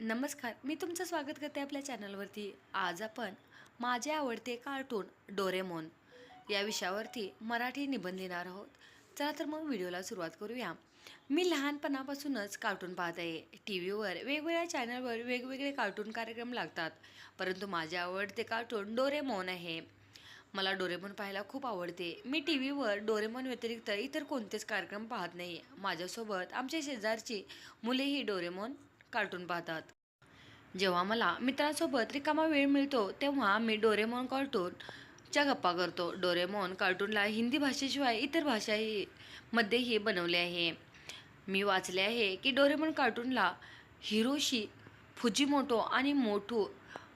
नमस्कार मी तुमचं स्वागत करते आपल्या चॅनलवरती. आज आपण माझे आवडते कार्टून डोरेमोन या विषयावरती मराठी निबंध लिहिणार आहोत. चला तर मग व्हिडिओला सुरुवात करूया. मी लहानपणापासूनच कार्टून पाहत आहे. टी व्हीवर वेगवेगळ्या चॅनलवर वेगवेगळे कार्टून कार्यक्रम लागतात परंतु माझे आवडते कार्टून डोरेमोन आहे. मला डोरेमोन पाहायला खूप आवडते. मी टी व्हीवर डोरेमोन व्यतिरिक्त इतर कोणतेच कार्यक्रम पाहत नाही. माझ्यासोबत आमच्या शेजारची मुलेही डोरेमोन कार्टून पाहतात. जेव्हा मला मित्रांसोबत रिकामा वेळ मिळतो तेव्हा मी डोरेमॉन कार्टूनच्या गप्पा करतो. डोरेमॉन कार्टूनला हिंदी भाषेशिवाय इतर भाषाही मध्येही बनवले आहे. मी वाचले आहे की डोरेमॉन कार्टूनला हिरोशी फुजीमोटो आणि मोटू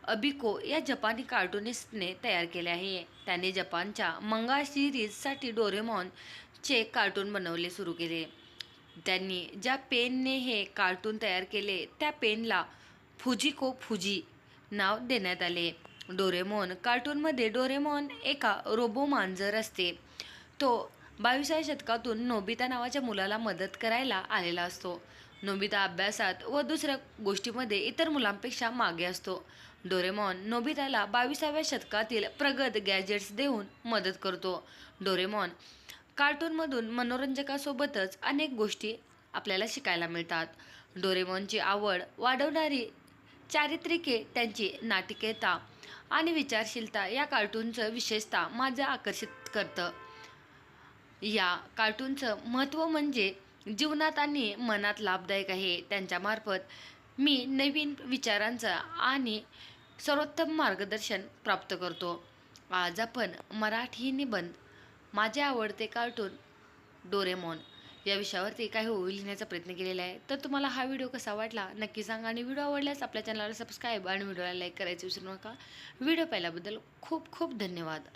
अबिको या जपानी कार्टुनिस्टने तयार केले आहे. त्याने जपानच्या मंगा सिरीजसाठी डोरेमॉनचे कार्टून बनवले सुरू केले. त्यांनी ज्या पेनने हे कार्टून तयार केले त्या पेनला फुजिको फुजी नाव देण्यात आले. डोरेमॉन कार्टूनमध्ये डोरेमॉन एका रोबो मांजर असते. तो बावीसाव्या शतकातून नोबिता नावाच्या मुलाला मदत करायला आलेला असतो. नोबिता अभ्यासात व दुसऱ्या गोष्टीमध्ये इतर मुलांपेक्षा मागे असतो. डोरेमॉन नोबिताला बावीसाव्या शतकातील प्रगत गॅजेट्स देऊन मदत करतो. डोरेमॉन कार्टूनमधून मनोरंजकासोबतच अनेक गोष्टी आपल्याला शिकायला मिळतात. डोरेमॉनची आवड वाढवणारी चारित्रिके त्यांची नाटिकेता आणि विचारशीलता या कार्टूनचं विशेषतः माझं आकर्षित करतं. या कार्टूनचं महत्त्व म्हणजे जीवनात आणि मनात लाभदायक आहे. त्यांच्यामार्फत मी नवीन विचारांचं आणि सर्वोत्तम मार्गदर्शन प्राप्त करतो. आज आपण मराठी निबंध माझे आवडते कार्टून डोरेमॉन. या विषयावरती काही होईल लिहिण्याचा प्रयत्न केलेला आहे. तर तुम्हाला हा व्हिडिओ कसा वाटला? नक्की सांगा आणि व्हिडिओ आवडल्यास आपल्या चॅनलला सबस्क्राईब आणि व्हिडिओला लाईक करायचं विसरू नका. व्हिडिओ पाहिल्याबद्दल खूप खूप धन्यवाद.